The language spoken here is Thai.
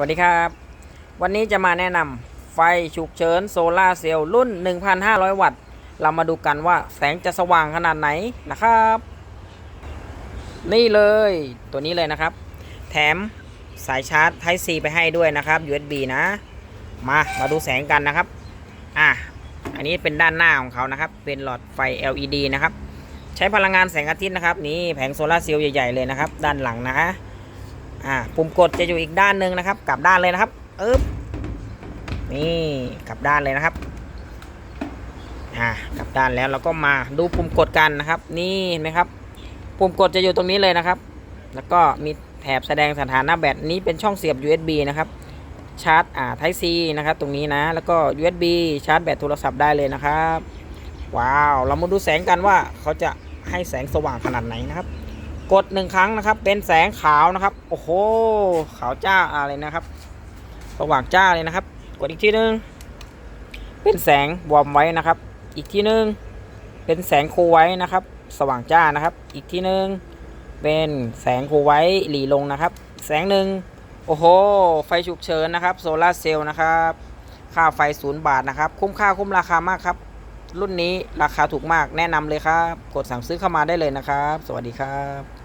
วัสดีครับ วันนี้จะมาแนะนำไฟฉุกเฉินโซลาเซลล์รุ่น 1,500 วัตต์ เรามาดูกันว่าแสงจะสว่างขนาดไหนนะครับ นี่เลยตัวนี้เลยนะครับ แถมสายชาร์จ Type C ไปให้ด้วยนะครับ USB นะ มามาดูแสงกันนะครับ อะ อันนี้เป็นด้านหน้าของเขานะครับ เป็นหลอดไฟ LED นะครับ ใช้พลังงานแสงอาทิตย์นะครับ นี่แผงโซลาเซลล์ใหญ่ๆเลยนะครับ ด้านหลังนะฮะ อ่าปุ่มกดจะอยู่อีกด้านหนึ่งนะครับ กลับด้านเลยนะครับอึ๊บนี่กลับด้านเลยนะครับอ่ากลับด้านแล้วเราก็มาดูปุ่มกดกันนะครับ นี่เห็นไหมครับ ปุ่มกดจะอยู่ตรงนี้เลยนะครับ แล้วก็มีแถบแสดงสถานะแบตนี้เป็นช่องเสียบ USB นะครับชาร์จอ่า Type C นะครับ ตรงนี้นะ แล้วก็ USB ชาร์จแบตโทรศัพท์ได้เลยนะครับ ว้าว เรามาดูแสงกันว่าเขาจะให้แสงสว่างขนาดไหนนะครับ กดหนึ่งครั้งนะครับ เป็นแสงขาวนะครับ โอ้โห ขาวจ้าอะไรนะครับสว่างจ้าเลยนะครับ กดอีกทีนึง เป็นแสงวอมไว้นะครับ อีกทีนึง เป็นแสงคูไว้นะครับ สว่างจ้านะครับ อีกทีนึง เป็นแสงคูไว้หลีลงนะครับ แสงหนึ่งโอ้โห ไฟฉุกเฉินนะครับ โซลาเซลล์นะครับ ค่าไฟศูนย์บาทนะครับ คุ้มค่าคุ้มราคามากครับ รุ่นนี้ราคาถูกมากแนะนำเลยครับ กดสั่งซื้อเข้ามาได้เลยนะครับ สวัสดีครับ